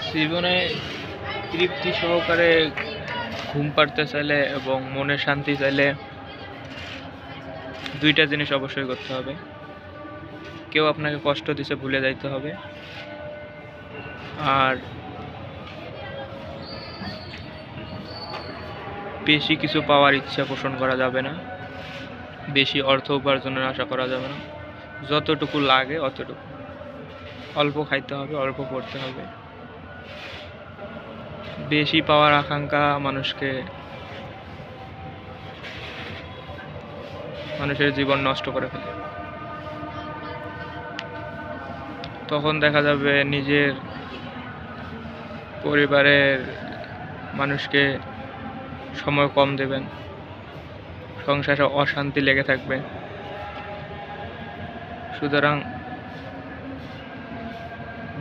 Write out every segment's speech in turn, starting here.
জীবনে তৃপ্তি সহকারে ঘুম পাড়তে চাইলে এবং মনে শান্তি চাইলে দুইটা জিনিস অবশ্যই করতে হবে। কেউ আপনাকে কষ্ট দিছে ভুলে যাইতে হবে। আর বেশি কিছু পাওয়ার ইচ্ছা পোষণ করা যাবে না। বেশি অর্থ উপার্জনের আশা করা যাবে না। যতটুকু লাগে অতটুকু। অল্প খাইতে হবে, অল্প পড়তে হবে। বেশি পাওয়ার আকাঙ্ক্ষা মানুষকে, মানুষের জীবন নষ্ট করে ফেলে তখন দেখা যাবে নিজের পরিবারের মানুষকে সময় কম দেবেন, সংসারে অশান্তি লেগে থাকবে সুতরাং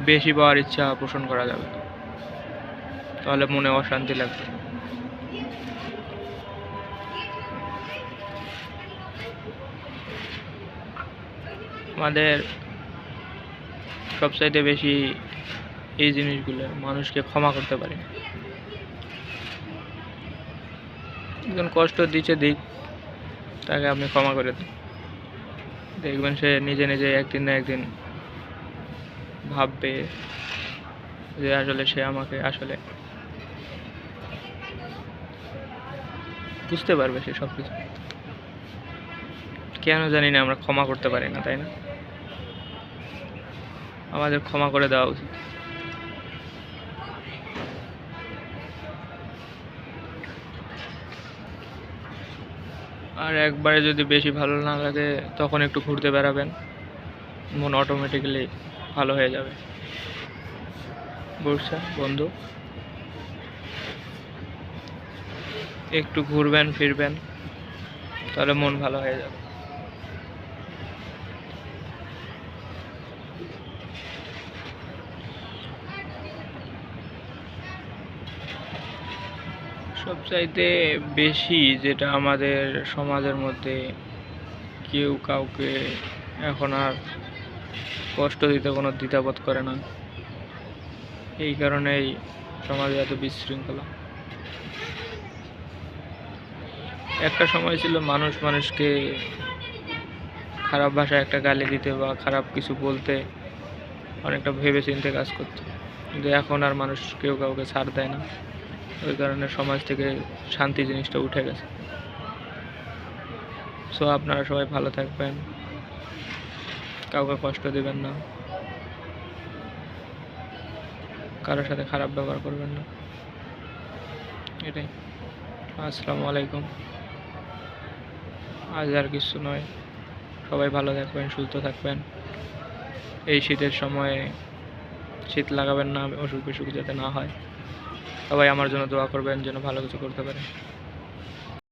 বেশি পাওয়ার ইচ্ছা পোষণ করা যাবে না। তাহলে মনে অশান্তি লাগবে। আমাদের সবচাইতে বেশি এই জিনিসগুলো মানুষকে ক্ষমা করতে পারে। একজন কষ্ট দিচ্ছে দিক, তাকে আপনি ক্ষমা করে দিন। দেখবেন সে নিজে নিজে একদিন না একদিন ভাববে যে আসলে সে আমাকে আসলে বুঝতে পারবে সে সব কিছু কেন জানি না আমরা ক্ষমা করতে পারি না, তাই না? আমাদের ক্ষমা করে দেওয়া উচিত। আর একবারে যদি বেশি ভালো না লাগে, তখন একটু ঘুরতে বেড়াবেন। মন অটোমেটিক্যালি ভালো হয়ে যাবে। বুঝছেন, বন্ধু? একটু ঘুরবেন, ফিরবেন, তাহলে মন ভালো হয়ে যাবে। সবচাইতে বেশি যেটা আমাদের সমাজের মধ্যে কেউ কাউকে এখন আর কষ্ট দিতে কোনো দ্বিধাবোধ করে না। এই কারণেই সমাজে এত বিশৃঙ্খলা। একটা সময় ছিল মানুষ মানুষকে খারাপ ভাষায় একটা গালি দিতে বা খারাপ কিছু বলতে অনেকটা ভেবে চিন্তে কাজ করতো। কিন্তু এখন আর মানুষ কেউ কাউকে ছাড় দেয় না। ওই কারণে সমাজ থেকে শান্তি জিনিসটা উঠে গেছে। সো আপনারা সবাই ভালো থাকবেন। কাউকে কষ্ট দেবেন না। কারোর সাথে খারাপ ব্যবহার করবেন না। এটাই। আসসালামু আলাইকুম। আজ আর কিছু নয়। সবাই ভালো থাকবেন, সুস্থ থাকবেন। এই শীতের সময়ে শীত লাগাবেন না অসুখ বিসুখ যাতে না হয়। সবাই আমার জন্য দোয়া করবেন, যেন ভালো কিছু করতে পারে।